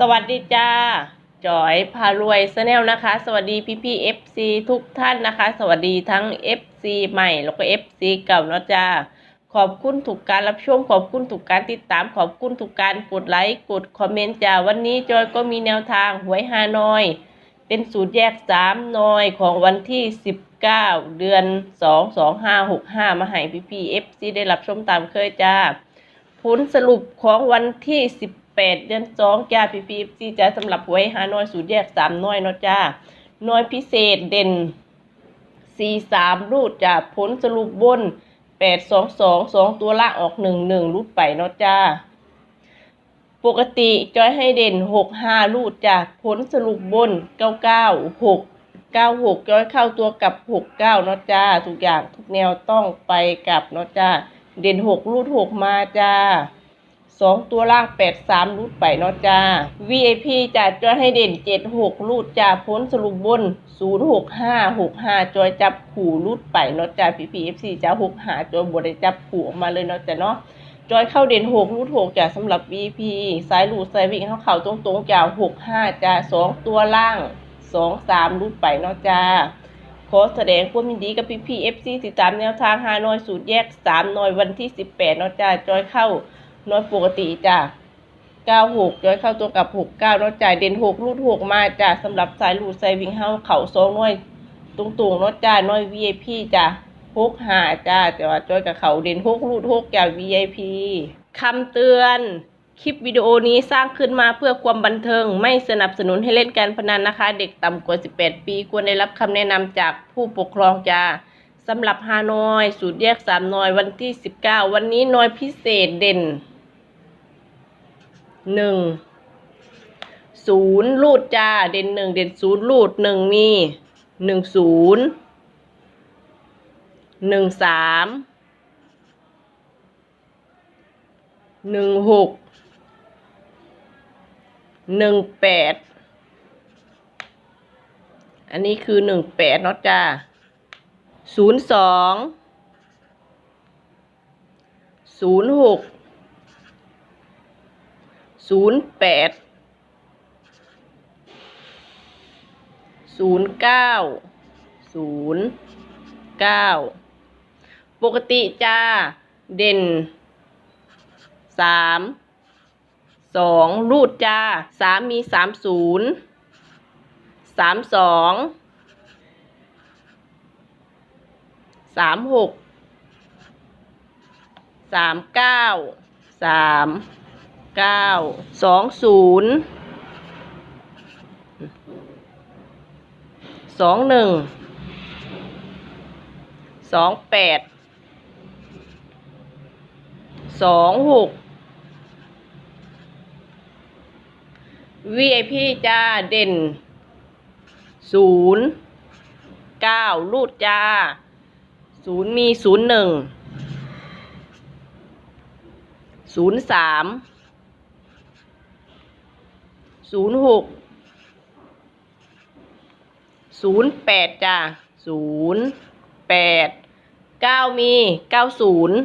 สวัสดีจ้าจอยพารวยสแนลนะคะ สวัสดีพี่พี่เอฟซีทุกท่านนะคะ สวัสดีทั้ง FC ใหม่แล้วก็ FC เก่าเนาะจ้าขอบคุณถูกการรับชมขอบคุณถูกการติดตาม ขอบคุณถูกการกดไลค์กดคอมเมนต์จ้าวันนี้จอยก็มีแนวทางหวยฮานอย เป็นสูตรแยกสามหนอยของวันที่19เดือน2 2 5 6 5มาให้พี่พี่เอฟซีได้รับชมตามเคยจ้าผลสรุปของวันที่ 18เดือน2จ้าพีพีซีจ้าสำหรับหวยหาน้อยสูตรแยก3น้อยเนาะจ้าน้อยพิเศษเด่น43รูดจ้าผลสรุปบน822 2ตัวละออก11รูดไปเนาะจ้าปกติจอยให้เด่น65รูดจ้าผลสรุปบน99 6 96จอยเข้าตัวกับ69เนาะจ้าทุกอย่างทุกแนวต้องไปกับเนาะจ้าเด่นหกรูดหกมาจ้า สองตัวล่างแปดสามรูดไปเนาะจ้า VIP จ้าจอยให้เด่นเจ็ดหกรูดจ้าพ้นสรุปบนศูนย์หกห้าหกห้าจอยจับขู่รูดไปเนาะจ้า PPFC จ้าหกหาจอยบวได้จับขู่ออกมาเลยเนาะจ้าเนาะจอยเข้าเด่นหกรูดหกจ้าสำหรับ VIP สายรูดสายวิ่งเข้าเข่าตรงๆจ้าหกห้าจ้าสองตัวล่างสองสามรูดไปเนาะจ้าขอแสดงความยินดีกับพี่พีเอฟซีติดตามแนวทางหานอยสูตรแยกสามหน่อยวันที่สิบแปดเนาะจ้าจอยเข้า น่อยปกติจ้าเก้าหกจอยเข้าตัวกับหกเก้าเนาะจ้ายเด่นหกรูดหกมาจ้าสำหรับสายรูดสายวิ่งเฮาเข่าสองหน่อยตรงๆเนาะจ้าหน่อย VIP จ้าหกหาจ้าแต่ว่าจอยกับเขาเด่นหกรูดหกจ้า VIP คำเตือนคลิปวิดีโอนี้สร้างขึ้นมาเพื่อความบันเทิง ไม่สนับสนุนให้เล่นการพนันนะคะ เด็กต่ำกว่า 18 ปี ควรได้รับคำแนะนำจากผู้ปกครองจ้าสำหรับฮานอย สูตรแยกสามนอยวันที่ 19 วันนี้นอยพิเศษเด่น 1ศูนย์รูดจ้า เด่นหนึ่งเด่นศูนย์รูดหนึ่งมีหนึ่งศูนย์หนึ่งสามหนึ่งหกหนึ่งแปดอันนี้คือหนึ่งแปดเนาะจ้าศูนย์สองศูนย์หก ศูนย์แปดศูนย์เก้าศูนย์เก้าปกติจ้าเด่นสามสองรูดจ้าสามมีสามศูนย์สามสองสามหกสามเก้าสาม เก้าสองศูนย์สองหนึ่งสองแปดสองหก VIP จ้าเด่นศูนย์เก้ารูดจ้าศูนย์มีศูนย์หนึ่งศูนย์สาม ศูนย์หกศูนย์แปดจ้าศูนย์แปดเก้ามีเก้าศูนย์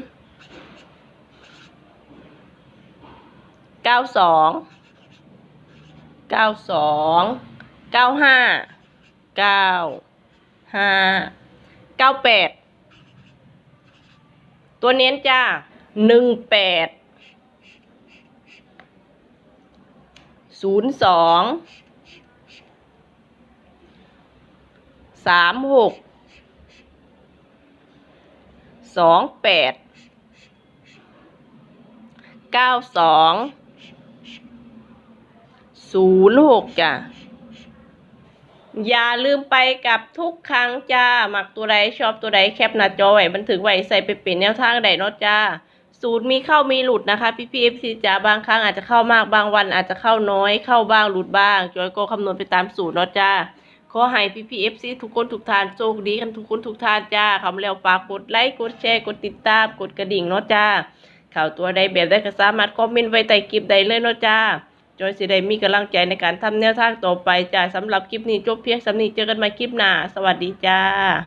เก้าสองเก้าสองเก้าห้าเก้าห้าเก้าแปดตัวเน้นจ้าหนึ่งแปด ศูนย์สองสามหกสองแปดเก้าสองศูนย์หกจ้ะ อย่าลืมไปกับทุกครั้งจ้า หมักตัวใดชอบตัวใดแคปหน้าจอไว้บันทึกไว้ใส่ไปเป็นแนวทางใดเนาะจ้า สูตรมีเข้ามีหลุดนะคะ พี่พีเอฟซีจ้าบางครั้งอาจจะเข้ามากบางวันอาจจะเข้าน้อยเข้าบ้างหลุดบ้าง จอยก็คำนวณไปตามสูตรเนาะจ้าขอให้พี่พีเอฟซีทุกคนทุกทานโชคดีกันทุกคนทุกทานจ้าคำแล้วฝากกดไลค์กดแชร์กดติดตามกดกระดิ่งเนาะจ้าข่าวตัวใดแบบใดก็สามารถคอมเมนต์ไว้ใต้คลิปใดเลยเนาะจ้าจอยสิได้มีกำลังใจในการทำแนวทางต่อไปจ้าสำหรับคลิปนี้จบเพียงสำนี้เจอกันใหม่คลิปหน้า สวัสดีจ้า